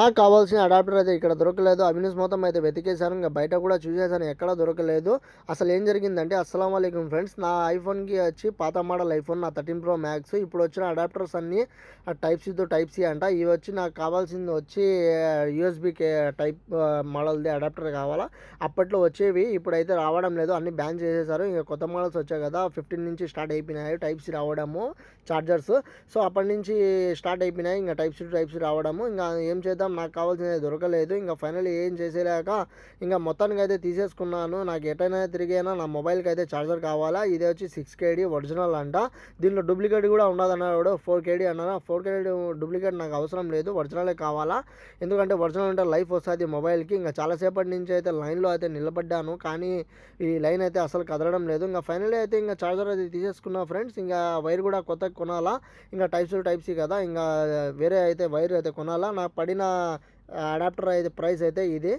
నాకు కావాల్సిన అడాప్టర్ అయితే ఇక్కడ దొరకలేదు. అవినీస్ మొత్తం అయితే వెతికేశాను. ఇంకా బయట కూడా చూసేసాను ఎక్కడ దొరకలేదు. అసలు ఏం జరిగిందంటే అస్సలం అయికం ఫ్రెండ్స్. నా ఐఫోన్కి వచ్చి పాత మోడల్ ఐఫోన్ నా థర్టీన్ ప్రో మ్యాక్స్ ఇప్పుడు వచ్చిన అడాప్టర్స్ అన్నీ టైప్ సి టైప్ సి అంట. ఇవి వచ్చి నాకు కావాల్సింది వచ్చి యూఎస్బి టైప్ మోడల్ది అడాప్టర్ కావాలా? అప్పట్లో వచ్చేవి. ఇప్పుడైతే రావడం లేదు. అన్ని బ్యాన్ చేసేసారు ఇంకా కొత్త మోడల్స్ వచ్చాయి కదా. ఫిఫ్టీన్ నుంచి స్టార్ట్ అయిపోయినాయి టైప్ సి రావడము చార్జర్స్ సో అప్పటి నుంచి స్టార్ట్ అయిపోయినాయి. ఇంకా టైప్ సి టైప్ సి రావడము. ఇంకా ఏం చేద్దాం? నాకు కావాల్సినది దొరకలేదు. ఇంకా ఫైనల్ ఏం చేసేలేక ఇంకా మొత్తానికి అయితే తీసేసుకున్నాను. నాకు ఎటైనా తిరిగైనా నా మొబైల్కి అయితే ఛార్జర్ కావాలా? ఇది వచ్చి సిక్స్ కేడీ ఒరిజినల్ అంట. దీంట్లో డూప్లికేట్ కూడా ఉండదన్నాడు ఫోర్ కేడీ అన్నా ఫోర్ కేడీ డూప్లికేట్ నాకు అవసరం లేదు. ఒరిజినలే కావాలా? ఎందుకంటే ఒరిజినల్ అంటే లైఫ్ వస్తుంది మొబైల్కి. ఇంకా చాలాసేపటి నుంచి అయితే లైన్లో అయితే నిలబడ్డాను. కానీ ఈ లైన్ అయితే అసలు కదలడం లేదు. ఇంకా ఫైనల్ అయితే ఇంకా ఛార్జర్ అయితే తీసేసుకున్నా ఫ్రెండ్స్. ఇంకా వైర్ కూడా కొత్తగా కొనాలా? ఇంకా టైప్స్ టైప్స్ కదా. ఇంకా వేరే అయితే వైర్ అయితే కొనాలా? నాకు పడిన అడాప్టర్ అయితే ప్రైస్ అయితే ఇది.